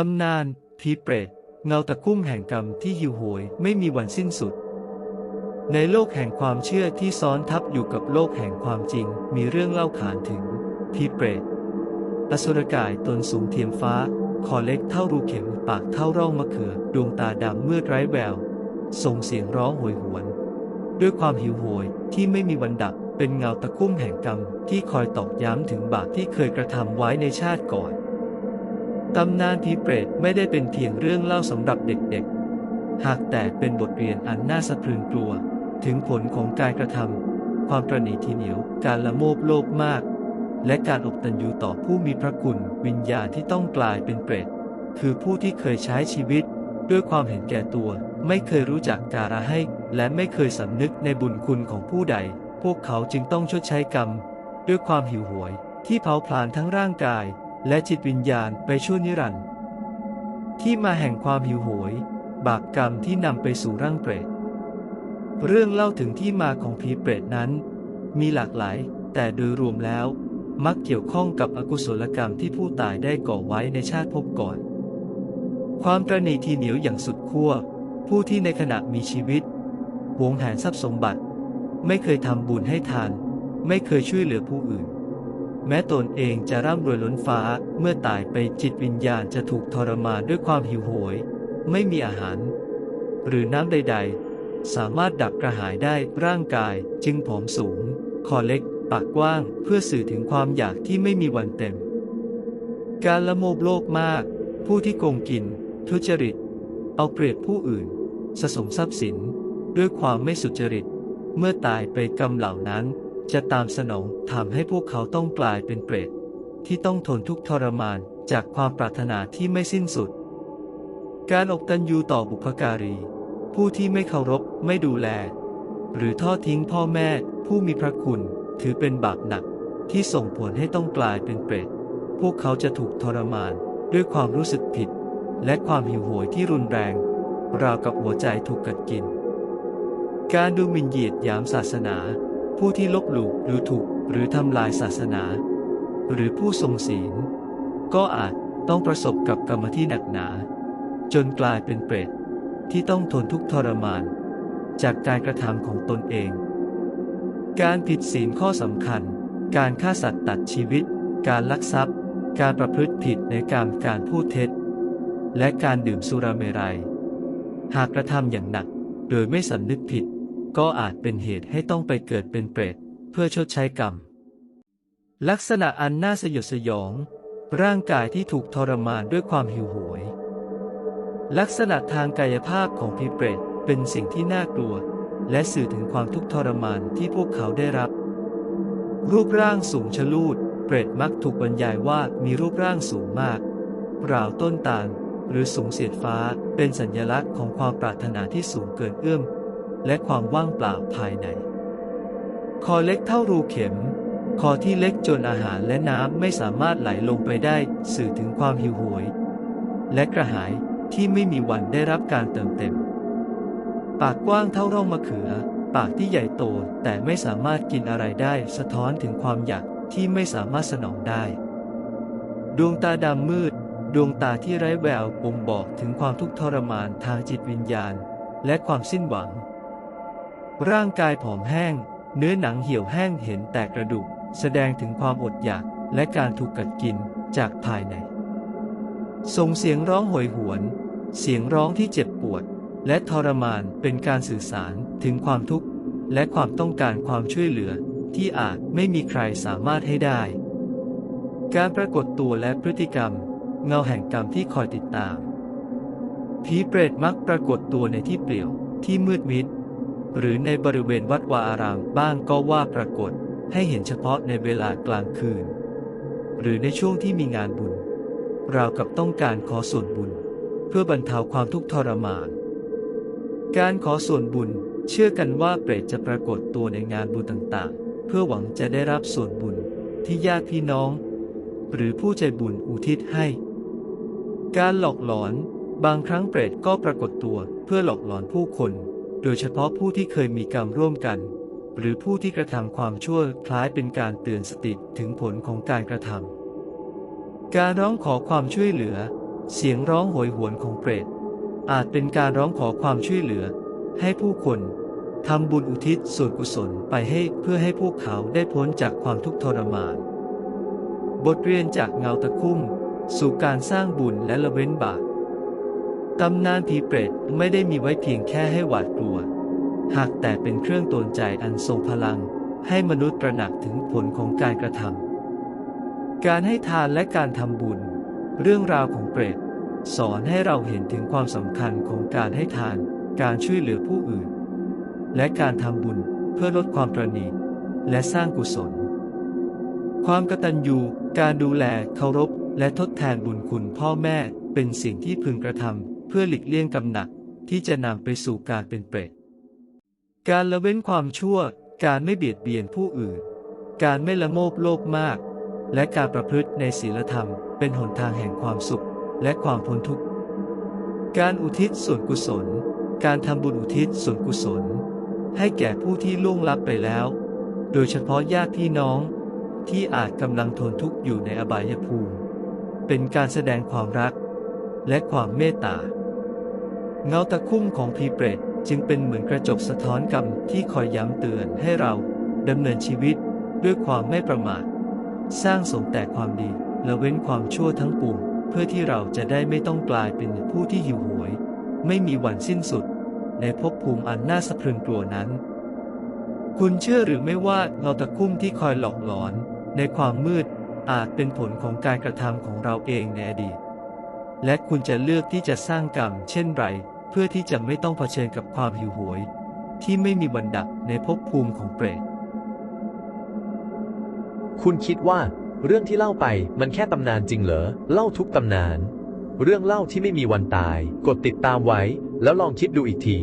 ตำนานผีเปรตเงาตะคุ่มแห่งกรรมที่หิวโหยไม่มีวันสิ้นสุด ในโลกแห่งความเชื่อที่ซ้อนทับอยู่กับโลกแห่งความจริง มีเรื่องเล่าขานถึงผีเปรตอสุรกายตนสูงเทียมฟ้า คอเล็กเท่ารูเข็มปากเท่าร่องมะเขือ ดวงตาดำเมืดไร้แวว ส่งเสียงร้องโหยหวน ด้วยความหิวโหยที่ไม่มีวันดับเป็นเงาตะคุ่มแห่งกรรมที่คอยตอกย้ำถึงบาปที่เคยกระทำไว้ในชาติก่อน ตำนานผีเปรตไม่ได้เป็นเพียงเรื่องเล่าสำหรับเด็กๆ หากแต่เป็นบทเรียนอันน่าสะพรึงกลัว ถึงผลของการกระทำความประณีทีเหนียว การละโมบโลภมาก และการอบตันยูต่อผู้มีพระคุณ วิญญาณที่ต้องกลายเป็นเปรต คือผู้ที่เคยใช้ชีวิต ด้วยความเห็นแก่ตัว ไม่เคยรู้จักการะให้ และไม่เคยสำนึกในบุญคุณของผู้ใด พวกเขาจึงต้องชดใช้กรรม ด้วยความหิวโหวย ที่เผาผลาญทั้งร่างกาย และจิตวิญญาณไปชั่วนิรันดร์ที่มาแห่งความหิวโหย บาปกรรมที่นำไปสู่ร่างเปรต เรื่องเล่าถึงที่มาของผีเปรตนั้น มีหลากหลาย แต่โดยรวมแล้ว มักเกี่ยวข้องกับอกุศลกรรมที่ผู้ตายได้ก่อไว้ในชาติภพก่อน ความตระนีทีเหนียวอย่างสุดขั้ว ผู้ที่ในขณะมีชีวิต หวงแหนทรัพย์สมบัติ ไม่เคยทำบุญให้ทาน ไม่เคยช่วยเหลือผู้อื่น แม้ตนเองจะร่ำรวยล้นฟ้า เมื่อตายไปจิตวิญญาณจะถูกทรมานด้วยความหิวโหย ไม่มีอาหาร หรือน้ำใด ๆ สามารถดับกระหายได้ร่างกายจึงผอมสูง คอเล็ก ปากกว้างเพื่อสื่อถึงความอยากที่ไม่มีวันเต็ม การละโมบโลกมาก ผู้ที่โกงกิน ทุจริต เอาเปรียบผู้อื่น สะสมทรัพย์สิน ด้วยความไม่สุจริต เมื่อตายไปกรรมเหล่านั้น จะตามสนองทำให้พวกเขาต้องกลายเป็นเปรตที่ต้องทนทุกข์ทรมานจากความปรารถนาที่ไม่สิ้นสุด การอกตันยูต่อบุพการี ผู้ที่ไม่เคารพไม่ดูแล หรือทอดทิ้งพ่อแม่ผู้มีพระคุณถือเป็นบาปหนักที่ส่งผลให้ต้องกลายเป็นเปรต พวกเขาจะถูกทรมานด้วยความรู้สึกผิด และความหิวโหยที่รุนแรง ราวกับหัวใจถูกกัดกิน การดูหมิ่นเหยียดหยามศาสนา ผู้ที่ลบหลู่หรือถูกหรือทำลายศาสนา หรือผู้ทรงศีล ก็อาจต้องประสบกับกรรมที่หนักหนา จนกลายเป็นเปรตที่ต้องทนทุกข์ทรมาน จากการกระทำของตนเอง การผิดศีลข้อสำคัญ การฆ่าสัตว์ตัดชีวิต การลักทรัพย์ การประพฤติผิดในการการพูดเท็จ และการดื่มสุราเมรัย หากกระทำอย่างหนักโดยไม่สำนึกผิด ก็อาจเป็นเหตุให้ต้องไปเกิดเป็นเปรตเพื่อชดใช้กรรม ลักษณะอันน่าสยดสยอง ร่างกายที่ถูกทรมานด้วยความหิวโหยลักษณะทางกายภาพของผีเปรตเป็นสิ่งที่น่ากลัว และสื่อถึงความทุกข์ทรมานที่พวกเขาได้รับ รูปร่างสูงชะลูด เปรตมักถูกบรรยายว่ามีรูปร่างสูงมากราวต้นตาลหรือสูงเสียดฟ้าเป็นสัญลักษณ์ของความปรารถนาที่สูงเกินเอื้อม และความว่างเปล่าภายใน คอเล็กเท่ารูเข็ม คอที่เล็กจนอาหารและน้ำไม่สามารถไหลลงไปได้สื่อถึงความหิวโหยและกระหายที่ไม่มีวันได้รับการเติมเต็ม ปากกว้างเท่าร่องมะเขือ ปากที่ใหญ่โตแต่ไม่สามารถกินอะไรได้สะท้อนถึงความอยากที่ไม่สามารถสนองได้ ดวงตาดำมืด ดวงตาที่ไร้แววบ่งบอกถึงความทุกข์ทรมานทางจิตวิญญาณ และความสิ้นหวัง ร่างกายผอมแห้ง เนื้อหนังเหี่ยวแห้งเห็นแต่กระดูก แสดงถึงความอดอยากและการถูกกัดกินจากภายใน ส่งเสียงร้องโหยหวน เสียงร้องที่เจ็บปวด และทรมานเป็นการสื่อสารถึงความทุกข์ และความต้องการความช่วยเหลือที่อาจไม่มีใครสามารถให้ได้ การปรากฏตัวและพฤติกรรม เงาแห่งกรรมที่คอยติดตามผีเปรตมักปรากฏตัวในที่เปลี่ยวที่มืดมิด หรือในบริเวณวัดวาอารามบ้างก็ว่าปรากฏให้เห็นเฉพาะในเวลากลางคืน หรือในช่วงที่มีงานบุญราวกับต้องการขอส่วนบุญ เพื่อบรรเทาความทุกข์ทรมาน การขอส่วนบุญเชื่อกันว่าเปรตจะปรากฏตัวในงานบุญต่างๆ เพื่อหวังจะได้รับส่วนบุญที่ญาติพี่น้อง หรือผู้ใจบุญอุทิศให้ การหลอกหลอน บางครั้งเปรตก็ปรากฏตัวเพื่อหลอกหลอนผู้คน โดยเฉพาะผู้ที่เคยมีกรรมร่วมกัน หรือผู้ที่กระทำความชั่วคล้ายเป็นการเตือนสติถึงผลของการกระทำการร้องขอความช่วยเหลือ เสียงร้องโหยหวนของเปรต อาจเป็นการร้องขอความช่วยเหลือ ให้ผู้คนทำบุญอุทิศส่วนกุศลไปให้เพื่อให้พวกเขาได้พ้นจากความทุกข์ทรมาน บทเรียนจากเงาตะคุ่ม สู่การสร้างบุญและละเว้นบาป ตำนานผีเปรตไม่ได้มีไว้เพียงแค่ให้หวาดกลัว หากแต่เป็นเครื่องตนใจอันทรงพลัง ให้มนุษย์ตระหนักถึงผลของการกระทำการให้ทานและการทำบุญ เรื่องราวของเปรตสอนให้เราเห็นถึงความสำคัญของการให้ทาน การช่วยเหลือผู้อื่น และการทำบุญเพื่อลดความตรณีและสร้างกุศล ความกตัญญู การดูแลเคารพ และทดแทนบุญคุณพ่อแม่เป็นสิ่งที่พึงกระทำ เพื่อหลีกเลี่ยงกำหนักที่จะนำไปสู่การเป็นเปรต การละเว้นความชั่ว การไม่เบียดเบียนผู้อื่น การไม่ละโมบโลภมาก และการประพฤติในศีลธรรม เป็นหนทางแห่งความสุขและความพ้นทุกข์ การอุทิศส่วนกุศล การทำบุญอุทิศส่วนกุศล ให้แก่ผู้ที่ล่วงลับไปแล้ว โดยเฉพาะญาติพี่น้องที่อาจกำลังทนทุกข์อยู่ในอบายภูมิ เป็นการแสดงความรักและความเมตตา เงาตะคุ่มของพีเปรตจึงเป็นเหมือนกระจกสะท้อนกรรมที่คอยย้ำเตือนให้เราดำเนินชีวิตด้วยความไม่ประมาท สร้างสมแต่ความดีและเว้นความชั่วทั้งปวงเพื่อที่เราจะได้ไม่ต้องกลายเป็นผู้ที่หิวโหวยไม่มีวันสิ้นสุด ในภพภูมิอันน่าสะพรึงกลัวนั้น คุณเชื่อหรือไม่ว่าเงาตะคุ่มที่คอยหลอกหลอน ในความมืดอาจเป็นผลของการกระทำของเราเองในอดีต และคุณจะเลือกที่จะสร้างกรรมเช่นไร เพื่อที่จะไม่ต้องเผชิญกับความหิวโหยที่ไม่มีบันดับในภพภูมิของเปรต คุณคิดว่าเรื่องที่เล่าไปมันแค่ตำนานจริงเหรอ เล่าทุกตำนาน เรื่องเล่าที่ไม่มีวันตาย กดติดตามไว้ แล้วลองคิดดูอีกที